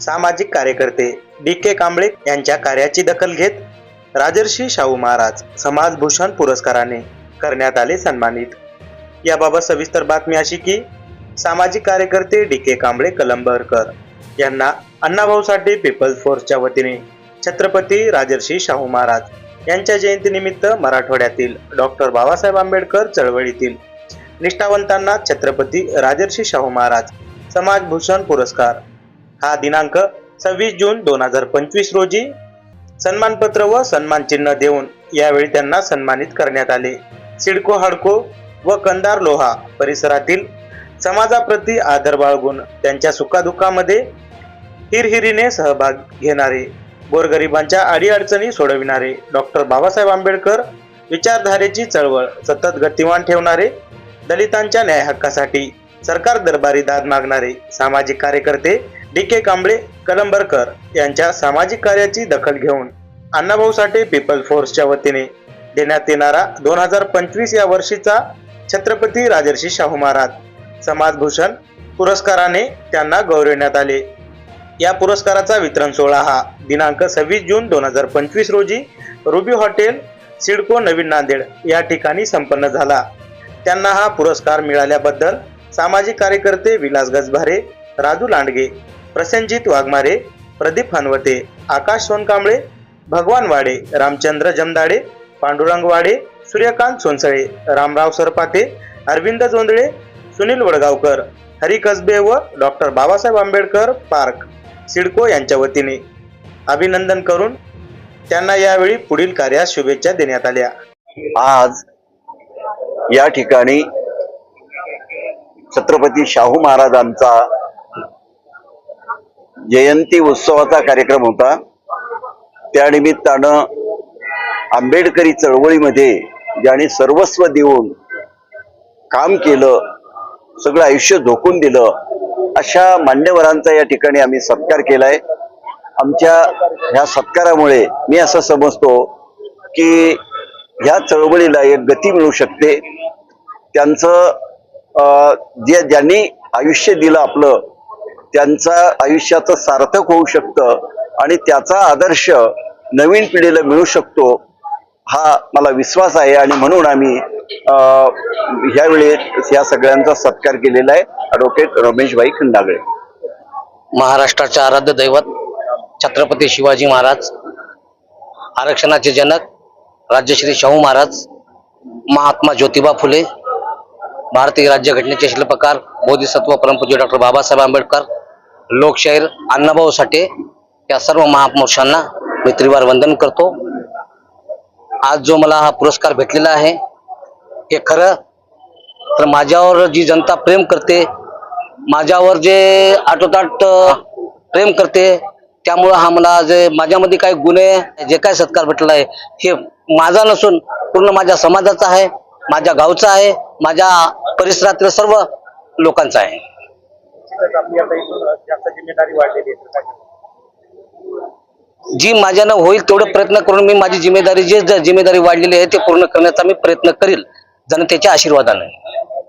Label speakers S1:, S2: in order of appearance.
S1: सामाजिक कार्यकर्ते डी के कांबळे यांच्या कार्याची दखल घेत राजर्षी शाहू महाराज समाजभूषण पुरस्काराने करण्यात आले सन्मानित. याबाबत सविस्तर बातमी अशी की सामाजिक कार्यकर्ते डी के कांबळे कलंबरकर यांना अण्णाभाऊ साठे पीपल्स फोर्सच्या वतीने छत्रपती राजर्षी शाहू महाराज यांच्या जयंतीनिमित्त मराठवाड्यातील डॉक्टर बाबासाहेब आंबेडकर चळवळीतील निष्ठावंतांना छत्रपती राजर्षी शाहू महाराज समाजभूषण पुरस्कार हा दिनांक सव्वीस जून दोन हजार पंचवीस रोजी सन्मानपत्र व सन्मान चिन्ह देऊन यावेळी त्यांना सन्मानित करण्यात आले. सिडको हडको व कंदार लोहा परिसरातील समाजाप्रती आदर बाळगून त्यांच्या सुखादुःखामध्ये हिरहिरीने सहभाग घेणारे गोरगरिबांच्या अडीअडचणी सोडविणारे डॉक्टर बाबासाहेब आंबेडकर विचारधारेची चळवळ सतत गतिमान ठेवणारे दलितांच्या न्याय हक्कासाठी सरकार दरबारी दाद मागणारे सामाजिक कार्यकर्ते डी के कांबळे कलंबरकर यांच्या सामाजिक कार्याची दखल घेऊन अण्णाभाऊ साठे पीपल फोर्सच्या वतीने देण्यात येणारा दोन हजार पंचवीस या वर्षीचा छत्रपती राजर्षी शाहू महाराज समाजभूषण पुरस्काराने त्यांना गौरवण्यात आले. या पुरस्काराचा वितरण सोहळा हा दिनांक सव्वीस जून दोन हजार पंचवीस रोजी रुबी हॉटेल सिडको नवीन नांदेड या ठिकाणी संपन्न झाला. त्यांना हा पुरस्कार मिळाल्याबद्दल सामाजिक कार्यकर्ते विलास गजभारे राजू लांडगे प्रसेनजित वाघमारे प्रदीप हनवते आकाश सोनकांबळे भगवान वाडे रामचंद्र जमदाडे पांडुरंग वाडे सूर्यकांत सोनसळे रामराव सरपाते अरविंद जोंधळे सुनील वडगावकर हरी कसबे व doctor Babasaheb Ambedkar park CIDCO यांच्या वतीने. अभिनंदन करून त्यांना यावेळी पुढील कार्यास शुभेच्छा देण्यात आल्या.
S2: आज या ठिकाणी छत्रपती शाहू महाराजांचा जयंती उत्सवाचा कार्यक्रम होता. त्यानिमित्तानं आंबेडकरी चळवळीमध्ये ज्याने सर्वस्व देऊन काम केलं सगळं आयुष्य झोकून दिलं अशा मान्यवरांचा या ठिकाणी आम्ही सत्कार केलाय. आमच्या ह्या सत्कारामुळे मी असं समजतो की ह्या चळवळीला एक गती मिळू शकते. त्यांचं जे ज्यांनी आयुष्य दिलं आपलं त्यांचा आयुष्याचं सार्थक होऊ शकतं आणि त्याचा आदर्श नवीन पिढीला मिळू शकतो हा मला विश्वास आहे. आणि म्हणून आम्ही ह्यावेळी या सगळ्यांचा सत्कार केलेला आहे. ॲडव्होकेट रमेशभाई खंडागळे.
S3: महाराष्ट्राचे आराध्य दैवत छत्रपती शिवाजी महाराज आरक्षणाचे जनक राज्यश्री शाहू महाराज महात्मा ज्योतिबा फुले भारतीय राज्यघटनेचे शिल्पकार बोधिसत्व परमपूज्य डॉक्टर बाबासाहेब आंबेडकर लोकशाहीर अण्णाभाऊ साठे या सर्व महापुरुषांना मी त्रिवार वंदन करतो. आज जो मला हा पुरस्कार भेटलेला आहे हे खरं तर माझ्यावर जी जनता प्रेम करते माझ्यावर जे आटोताट प्रेम करते त्यामुळं हा मला जे माझ्यामध्ये काही गुन्हे जे काय सत्कार भेटलेला आहे हे माझा नसून पूर्ण माझ्या समाजाचा आहे. माझ्या गावचा आहे माझ्या परिसरातील सर्व लोकांचा आहे. जी माझ्यानं होईल तेवढे प्रयत्न करून मी माझी जिम्मेदारी जे जिम्मेदारी वाढलेली आहे ते पूर्ण करण्याचा मी प्रयत्न करील जनतेच्या आशीर्वादाने.